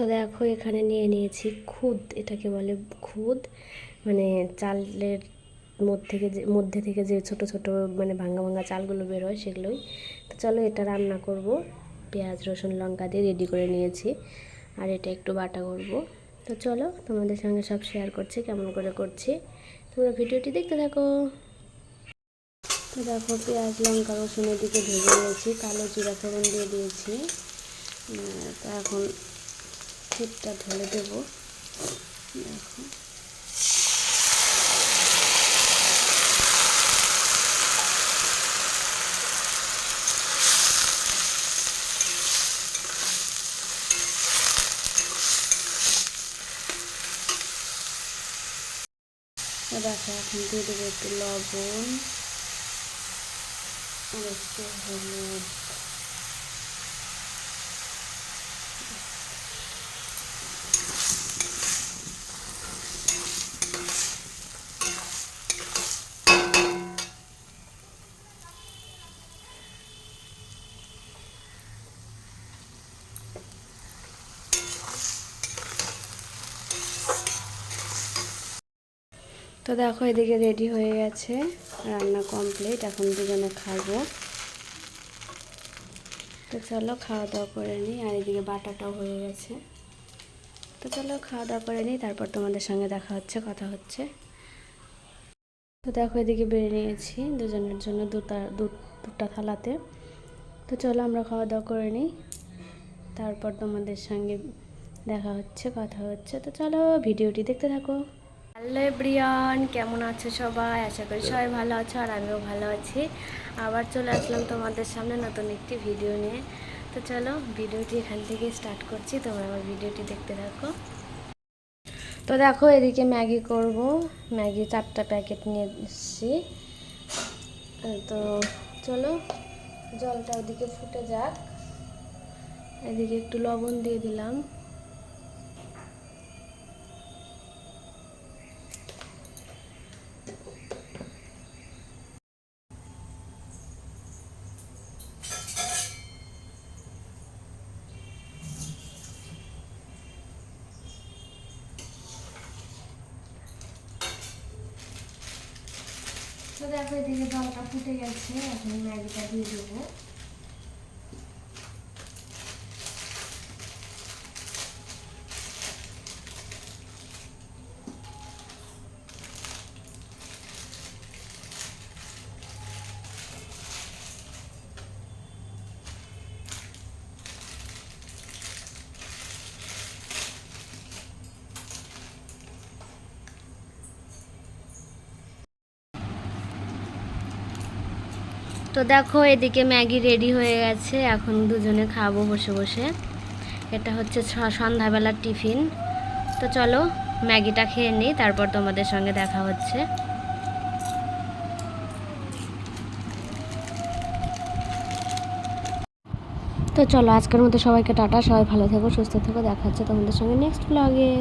তো দেখো এখানে নিয়ে নিয়েছি খুদ, এটাকে বলে খুদ। মানে চালের মধ্যে থেকে যে, মধ্যে থেকে যে ছোট ছোট মানে ভাঙ্গা ভাঙ্গা চালগুলো বের হয় সেগুলোই। তো চলো এটা রান্না করব। পেঁয়াজ, রসুন, লঙ্কা দিয়ে রেডি করে নিয়েছি। আর এটা একটু বাটা করব। তো চলো তোমাদের সঙ্গে সব শেয়ার করছি, কেমন করে করছি। তোমরা ভিডিওটি দেখতে থাকো। তো দেখো পেঁয়াজ, লঙ্কা, রসুন এদিকে ভেজে নিয়েছি। কালো জিরা ফোড়ন দিয়ে দিয়েছি। তো এখন ক্ষীরটা ঢেলে দেবো। দেখো। দেখো এখন দিয়ে দেবো একটু লবণ আর একটু হলুদ। তো দেখো, এদিকে রেডি হয়ে গেছে রান্না কমপ্লিট এখন দুজনে খাব। তো চলো খাওয়া দাওয়া করে নিই। আর এদিকে বাটাটাও হয়ে গেছে। তো চলো খাওয়া দাওয়া করে নিই, তারপর তোমাদের সঙ্গে দেখা হচ্ছে, কথা হচ্ছে। তো দেখো, এদিকে বেড়ে নিয়েছি দুজনের জন্য দুটা দুটা থালাতে। তো চলো আমরা খাওয়া দাওয়া করে নিই। তারপর তোমাদের সঙ্গে দেখা হচ্ছে, কথা হচ্ছে। তো চলো, ভিডিওটি দেখতে থাকো। হ্যালো এভরিওয়ান, কেমন আছো সবাই? আশা করি সবাই ভালো আছো আর আমিও ভালো আছি। আবার চলে আসলাম তোমাদের সামনে নতুন একটি ভিডিও নিয়ে। তো চলো ভিডিওটি এখান থেকে স্টার্ট করছি। তোমরা আমার ভিডিওটি দেখতে থাকো। তো দেখো, এদিকে ম্যাগি করব। ম্যাগি চারটা প্যাকেট নিয়ে এসেছি। তো চলো, জলটা ওদিকে ফুটে যাক। এদিকে একটু লবণ দিয়ে দিলাম। তো দেখো এদিকে জলটা ফুটে গেছে এখন ম্যাগিটা দিয়ে দেবো। তো দেখো, এদিকে ম্যাগি রেডি হয়ে গেছে। এখন দুজনে খাব বসে বসে। এটা হচ্ছে সন্ধ্যাবেলার টিফিন। তো চলো, ম্যাগিটা খেয়ে নিই, তারপর তোমাদের সঙ্গে দেখা হচ্ছে। তো চলো, আজকের মতো সবাইকে টাটা, সবাই ভালো থেকো, সুস্থ থেকো, দেখা হচ্ছে তোমাদের সঙ্গে নেক্সট ব্লগে